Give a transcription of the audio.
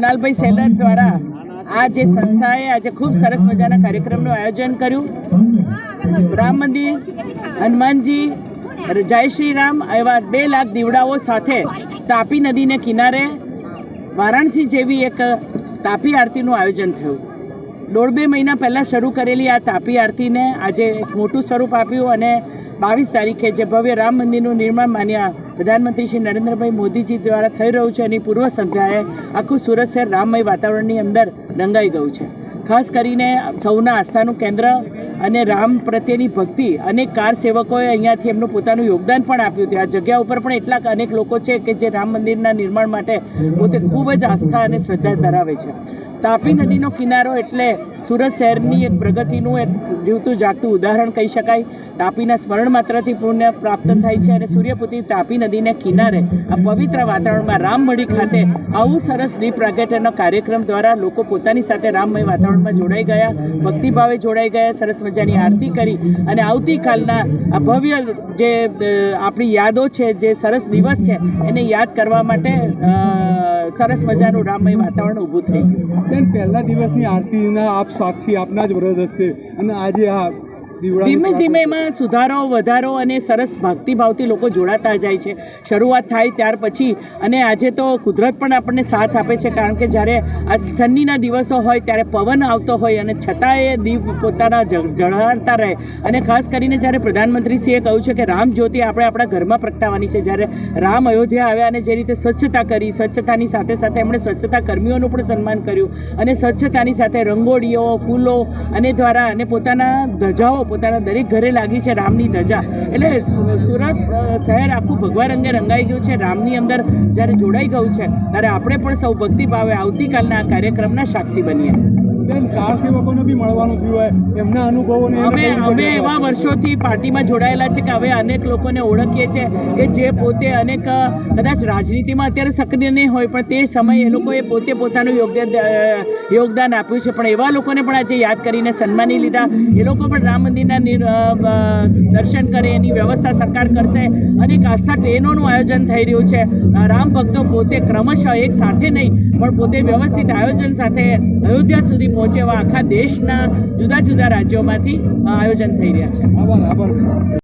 Kunalbhai seller દ્વારા આ જે સંસ્થાએ આજે ખૂબ સરસ મજાના કાર્યક્રમનું આયોજન કર્યું. રામ મંદિર, હનુમાનજી, જય શ્રી રામ એવા બે લાખ દીવડાઓ સાથે તાપી નદીને કિનારે વારાણસી જેવી એક તાપી આરતીનું આયોજન થયું. દોઢ બે મહિના પહેલાં શરૂ કરેલી આ તાપી આરતીને આજે એક મોટું સ્વરૂપ આપ્યું અને બાવીસ તારીખે જે ભવ્ય રામ મંદિરનું નિર્માણ માન્ય પ્રધાનમંત્રી શ્રી નરેન્દ્રભાઈ મોદીજી દ્વારા થઈ રહ્યું છે એની પૂર્વ સંધ્યાએ આખું સુરત શહેર રામમય વાતાવરણની અંદર રંગાઈ ગયું છે. ખાસ કરીને સૌના આસ્થાનું કેન્દ્ર અને રામ પ્રત્યેની ભક્તિ અનેક કાર સેવકોએ અહીંયાથી એમનું પોતાનું યોગદાન પણ આપ્યું હતું. આ જગ્યા ઉપર પણ એટલા અનેક લોકો છે કે જે રામ મંદિરના નિર્માણ માટે પોતે ખૂબ જ આસ્થા અને શ્રદ્ધા ધરાવે છે. તાપી નદીનો કિનારો એટલે સુરત શહેરની એક પ્રગતિનું એક જીવતું જાગતું ઉદાહરણ કહી શકાય. તાપીના સ્મરણ માત્રથી પુણ્ય પ્રાપ્ત થાય છે અને સૂર્યપુત્રી તાપી નદીને કિનારે આ પવિત્ર વાતાવરણમાં રામમઢી ખાતે આવું સરસ દીપ પ્રાગટ્યનો કાર્યક્રમ દ્વારા લોકો પોતાની સાથે રામમય વાતાવરણમાં જોડાઈ ગયા, ભક્તિભાવે જોડાઈ ગયા, સરસ મજાની આરતી કરી અને આવતીકાલના આ ભવ્ય જે આપણી યાદો છે, જે સરસ દિવસ છે, એને યાદ કરવા માટે સરસ મજાનું રામમય વાતાવરણ ઊભું થઈ ગયું. બેન, પહેલા દિવસની આરતીના આપ સાક્ષી આપના જ વ્રત હસ્તે. અને આજે આ ધીમે ધીમે એમાં સુધારો વધારો અને સરસ ભક્તિભાવથી લોકો જોડાતા જાય છે. શરૂઆત થાય ત્યાર પછી અને આજે તો કુદરત પણ આપણને સાથ આપે છે કારણ કે જ્યારે આ ઠંડીના દિવસો હોય ત્યારે પવન આવતો હોય અને છતાં એ દીપ પોતાના જળહળતા રહે. અને ખાસ કરીને જ્યારે પ્રધાનમંત્રીશ્રીએ કહ્યું છે કે રામ જ્યોતિ આપણે આપણા ઘરમાં પ્રગટાવવાની છે જ્યારે રામ અયોધ્યા આવ્યા અને જે રીતે સ્વચ્છતા કરી સ્વચ્છતાની સાથે સાથે એમણે સ્વચ્છતા કર્મીઓનું પણ સન્માન કર્યું અને સ્વચ્છતાની સાથે રંગોળીઓ ફૂલો અને દ્વારા અને પોતાના ધજાઓ પોતાના દરેક ઘરે લાગી છે રામની ધજા. એટલે સુરત શહેર આખું ભગવા રંગે રંગાઈ ગયું છે, રામની અંદર જ્યારે જોડાઈ ગયું છે, ત્યારે આપણે પણ સૌ ભક્તિભાવે આવતીકાલના આ કાર્યક્રમના સાક્ષી બનીએ. બેન કાર સેવકોને બી મળવાનું થયું હોય એમના અનુભવોને અમે અમે એવા વર્ષોથી પાર્ટીમાં જોડાયેલા છે કે હવે અનેક લોકોને ઓળખીએ છીએ કે જે પોતે અનેક કદાચ રાજનીતિમાં અત્યારે સક્રિય નહીં હોય પણ તે સમયે એ લોકોએ પોતે પોતાનું યોગદાન યોગદાન આપ્યું છે. પણ એવા લોકોને પણ આજે યાદ કરીને સન્માની લીધા. એ લોકો પણ રામ મંદિરના દર્શન કરે એની વ્યવસ્થા સરકાર કરશે. અનેક આસ્થા ટ્રેનોનું આયોજન થઈ રહ્યું છે. રામ ભક્તો પોતે ક્રમશઃ એક સાથે નહીં પણ પોતે વ્યવસ્થિત આયોજન સાથે અયોધ્યા સુધી પહોંચે એવા આખા દેશના જુદા જુદા રાજ્યોમાંથી આયોજન થઈ રહ્યા છે. આભાર આભાર.